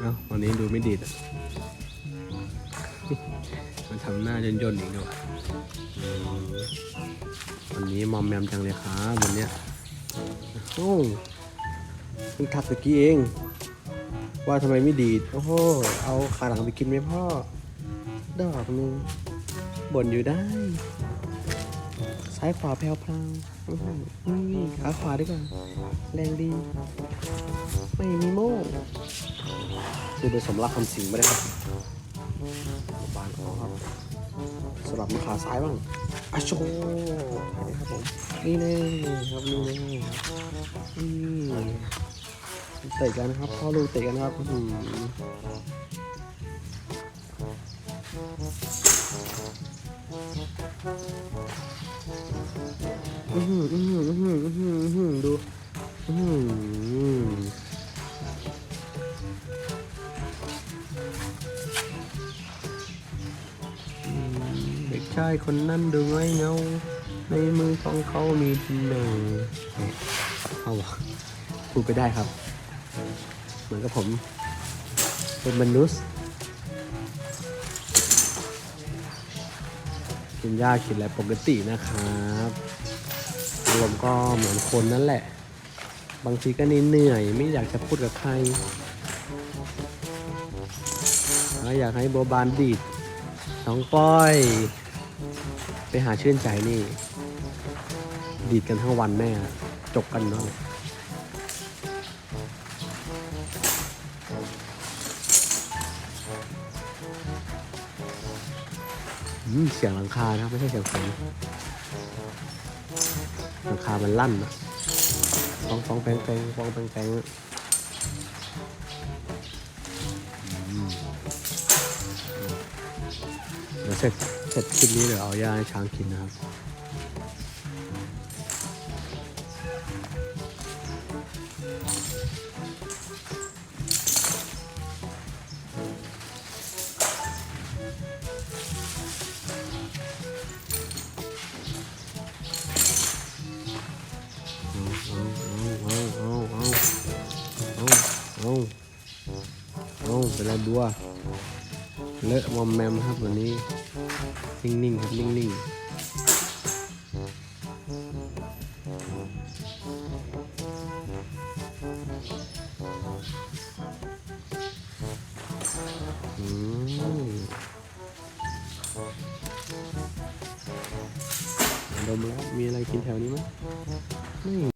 เอ้าวันนี้ดูไม่ดีดอะมันทำหน้าย่นๆอีกด้วยวันนี้มอมแมมจังเลยครับวันเนี้ยโอ้เพิ่งทักตะกี้เอง ว่าทำไมไม่ดีด โอ้โห เอาขาหลังไปกินไหมพ่อ ดอกนึงบ่นอยู่ได้ ซ้ายขวาแพลวพลางอื้อหือนี่ขาขวาดีกว่า แรงดี ไม่มีโม่ดูโดยสมรักคำสิงไม่ได้ครับบานออกครับสลับมาขาซ้ายบ้างอาโชนี่ครับผม นี่แน่ครับนี่แน่นี่เตะกันนะครับ พ่อลูกเตะกันนะครับอื้อหื ออื้อหืออื้อหืออื้อหืออื้อหืออื้อหือดูอื้อหือเด็กชายคนนั้นดูไว้เงาในมือของเขามีดินหนึ่งเอาวะพูดไปได้ครับ เหมือนกับผม เป็นมนุษย์กินหญ้ากินอะไรปกตินะครับ อารมณ์ก็เหมือนคนนั่นแหละ บางทีก็เหนื่อยไม่อยากจะพูดกับใครแล้วอยากให้โบบานดีดน้องป้อย ไปหาชื่นใจนี่ ดีดกันทั้งวันแม่จกกันเนาะเสียงหลังคานะไม่ใช่เสียงฝน หลังคามันลั่นนะฟองฟองแปงแปงฟองแปงแปงเดี๋ยวเสร็จเสร็จคลิปนี้เดี๋ยวเอาย่าให้ช้างกินนะครับ เอาเอาเป็นไรบัวเลอะมอมแมมครับวันนี้ นิ่งๆครับนิ่งๆอืมดมแล้วมีอะไรกินแถวนี้ไหมไม่